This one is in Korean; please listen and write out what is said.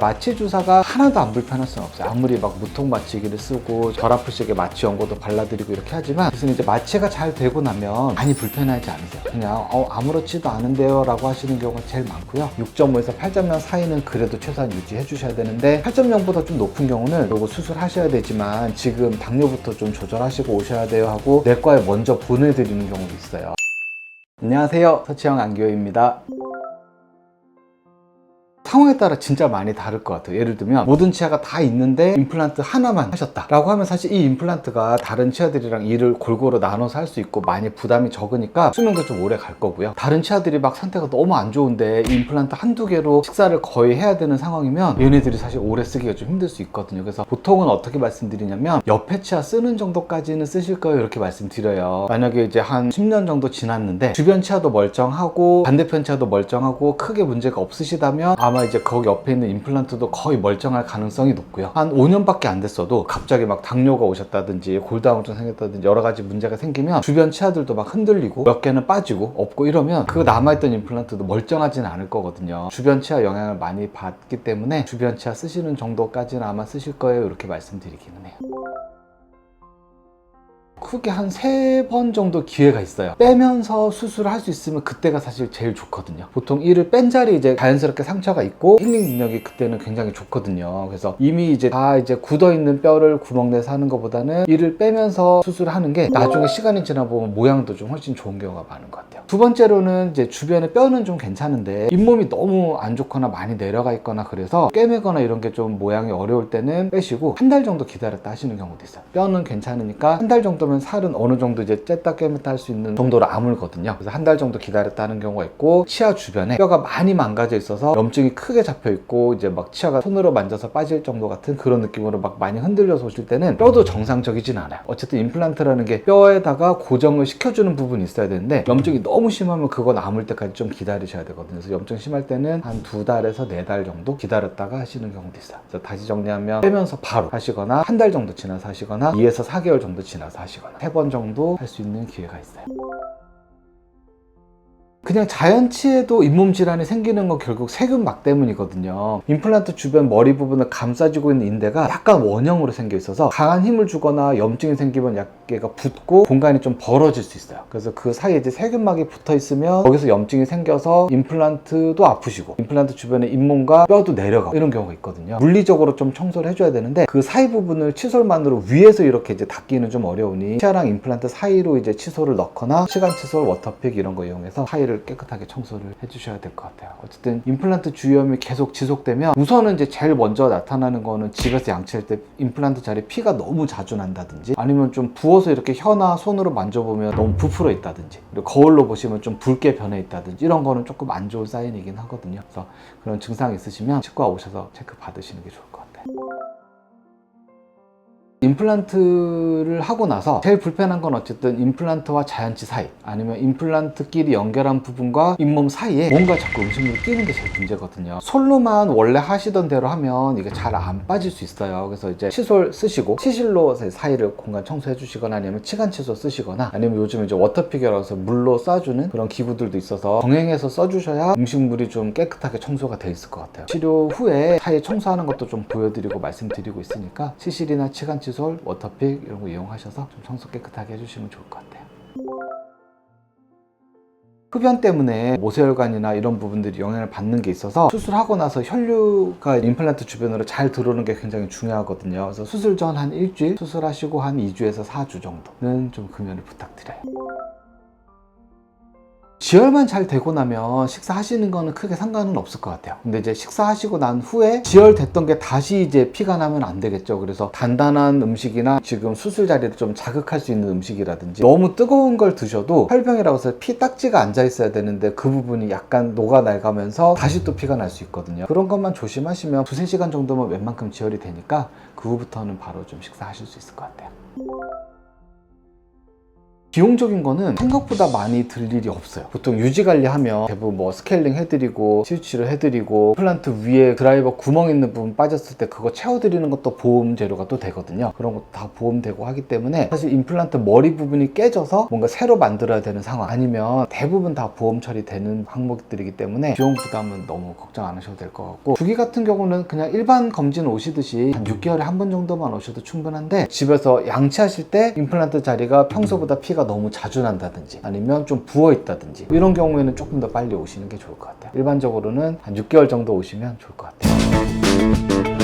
마취 주사가 하나도 안 불편할 수는 없어요. 아무리 막 무통 마취기를 쓰고 덜 아프시게 마취 연고도 발라드리고 이렇게 하지만 무슨 이제 마취가 잘 되고 나면 많이 불편하지 않으세요. 그냥 어, 아무렇지도 않은데요 라고 하시는 경우가 제일 많고요. 6.5에서 8.0 사이는 그래도 최소한 유지해 주셔야 되는데 8.0보다 좀 높은 경우는 요거 수술하셔야 되지만 지금 당뇨부터 좀 조절하시고 오셔야 돼요 하고 내과에 먼저 보내드리는 경우도 있어요. 안녕하세요. 서치형 안교입니다. 상황에 따라 진짜 많이 다를 것 같아요. 예를 들면 모든 치아가 다 있는데 임플란트 하나만 하셨다 라고 하면 사실 이 임플란트가 다른 치아들이랑 일을 골고루 나눠서 할 수 있고 많이 부담이 적으니까 수명도 좀 오래 갈 거고요. 다른 치아들이 막 상태가 너무 안 좋은데 이 임플란트 한두 개로 식사를 거의 해야 되는 상황이면 얘네들이 사실 오래 쓰기가 좀 힘들 수 있거든요. 그래서 보통은 어떻게 말씀드리냐면 옆에 치아 쓰는 정도까지는 쓰실 거예요. 이렇게 말씀드려요. 만약에 이제 한 10년 정도 지났는데 주변 치아도 멀쩡하고 반대편 치아도 멀쩡하고 크게 문제가 없으시다면 아마 이제 거기 옆에 있는 임플란트도 거의 멀쩡할 가능성이 높고요. 한 5년밖에 안 됐어도 갑자기 막 당뇨가 오셨다든지 골다공증 생겼다든지 여러 가지 문제가 생기면 주변 치아들도 막 흔들리고 몇 개는 빠지고 없고 이러면 그 남아있던 임플란트도 멀쩡하지는 않을 거거든요. 주변 치아 영향을 많이 받기 때문에 주변 치아 쓰시는 정도까지는 아마 쓰실 거예요. 이렇게 말씀드리기는 해요. 크게 한 세 번 정도 기회가 있어요. 빼면서 수술을 할 수 있으면 그때가 사실 제일 좋거든요. 보통 이를 뺀 자리 이제 자연스럽게 상처가 있고 힐링 능력이 그때는 굉장히 좋거든요. 그래서 이미 이제 다 이제 굳어 있는 뼈를 구멍 내서 하는 것보다는 이를 빼면서 수술을 하는 게 나중에 시간이 지나 보면 모양도 좀 훨씬 좋은 경우가 많은 것 같아요. 두 번째로는 이제 주변에 뼈는 좀 괜찮은데 잇몸이 너무 안 좋거나 많이 내려가 있거나 그래서 꿰매거나 이런 게 좀 모양이 어려울 때는 빼시고 한 달 정도 기다렸다 하시는 경우도 있어요. 뼈는 괜찮으니까 한 달 정도 면 살은 어느 정도 이제 쬐다 꿰맸다 할 수 있는 정도로 아물거든요. 그래서 한 달 정도 기다렸다 하는 경우가 있고 치아 주변에 뼈가 많이 망가져 있어서 염증이 크게 잡혀 있고 이제 막 치아가 손으로 만져서 빠질 정도 같은 그런 느낌으로 막 많이 흔들려서 오실 때는 뼈도 정상적이진 않아요. 어쨌든 임플란트라는 게 뼈에다가 고정을 시켜주는 부분이 있어야 되는데 염증이 너무 심하면 그건 아물 때까지 좀 기다리셔야 되거든요. 그래서 염증 심할 때는 한 두 달에서 네 달 정도 기다렸다가 하시는 경우도 있어요. 그래서 다시 정리하면 빼면서 바로 하시거나 한 달 정도 지나서 하시거나 2에서 4개월 정도 지나서 하시거나 세 번 정도 할 수 있는 기회가 있어요. 그냥 자연치에도 잇몸 질환이 생기는 건 결국 세균막 때문이거든요. 임플란트 주변 머리 부분을 감싸주고 있는 인대가 약간 원형으로 생겨 있어서 강한 힘을 주거나 염증이 생기면 약계가 붓고 공간이 좀 벌어질 수 있어요. 그래서 그 사이에 이제 세균막이 붙어 있으면 거기서 염증이 생겨서 임플란트도 아프시고 임플란트 주변에 잇몸과 뼈도 내려가고 이런 경우가 있거든요. 물리적으로 좀 청소를 해줘야 되는데 그 사이 부분을 칫솔만으로 위에서 이렇게 이제 닦기는 좀 어려우니 치아랑 임플란트 사이로 이제 칫솔을 넣거나 시간 칫솔, 워터픽 이런 거 이용해서 사이를 깨끗하게 청소를 해주셔야 될 것 같아요. 어쨌든 임플란트 주위염이 계속 지속되면 우선은 이제 제일 먼저 나타나는 거는 집에서 양치할 때 임플란트 자리에 피가 너무 자주 난다든지 아니면 좀 부어서 이렇게 혀나 손으로 만져보면 너무 부풀어 있다든지 거울로 보시면 좀 붉게 변해 있다든지 이런 거는 조금 안 좋은 사인이긴 하거든요. 그래서 그런 증상이 있으시면 치과 오셔서 체크 받으시는 게 좋을 것 같아요. 임플란트를 하고 나서 제일 불편한 건 어쨌든 임플란트와 자연치 사이 아니면 임플란트끼리 연결한 부분과 잇몸 사이에 뭔가 자꾸 음식물이 끼는 게 제일 문제거든요. 솔로만 원래 하시던 대로 하면 이게 잘 안 빠질 수 있어요. 그래서 이제 칫솔 쓰시고 치실로 사이를 공간 청소해 주시거나 아니면 치간 칫솔 쓰시거나 아니면 요즘 이제 워터픽이라고 해서 물로 쏴주는 그런 기구들도 있어서 병행해서 써주셔야 음식물이 좀 깨끗하게 청소가 돼 있을 것 같아요. 치료 후에 사이 청소하는 것도 좀 보여드리고 말씀드리고 있으니까 치실이나 치간 칫솔, 워터픽 이런 거 이용하셔서 좀 청소 깨끗하게 해주시면 좋을 것 같아요. 흡연 때문에 모세혈관이나 이런 부분들이 영향을 받는 게 있어서 수술하고 나서 혈류가 임플란트 주변으로 잘 들어오는 게 굉장히 중요하거든요. 그래서 수술 전 한 일주일, 수술하시고 한 2주에서 4주 정도는 좀 금연을 부탁드려요. 지혈만 잘 되고 나면 식사하시는 거는 크게 상관은 없을 것 같아요. 근데 이제 식사하시고 난 후에 지혈 됐던 게 다시 이제 피가 나면 안 되겠죠. 그래서 단단한 음식이나 지금 수술 자리를 좀 자극할 수 있는 음식이라든지 너무 뜨거운 걸 드셔도 혈병이라고 해서 피 딱지가 앉아 있어야 되는데 그 부분이 약간 녹아내가면서 다시 또 피가 날 수 있거든요. 그런 것만 조심하시면 두세 시간 정도면 웬만큼 지혈이 되니까 그 후부터는 바로 좀 식사하실 수 있을 것 같아요. 비용적인 거는 생각보다 많이 들 일이 없어요. 보통 유지 관리하면 대부분 뭐 스케일링 해드리고 스위치를 해드리고 플란트 위에 드라이버 구멍 있는 부분 빠졌을 때 그거 채워드리는 것도 보험 재료가 또 되거든요. 그런 것도 다 보험되고 하기 때문에 사실 임플란트 머리 부분이 깨져서 뭔가 새로 만들어야 되는 상황 아니면 대부분 다 보험 처리되는 항목들이기 때문에 비용 부담은 너무 걱정 안 하셔도 될 것 같고 주기 같은 경우는 그냥 일반 검진 오시듯이 한 6개월에 한 번 정도만 오셔도 충분한데 집에서 양치하실 때 임플란트 자리가 평소보다 피가 너무 자주 난다든지 아니면 좀 부어 있다든지 이런 경우에는 조금 더 빨리 오시는 게 좋을 것 같아요. 일반적으로는 한 6개월 정도 오시면 좋을 것 같아요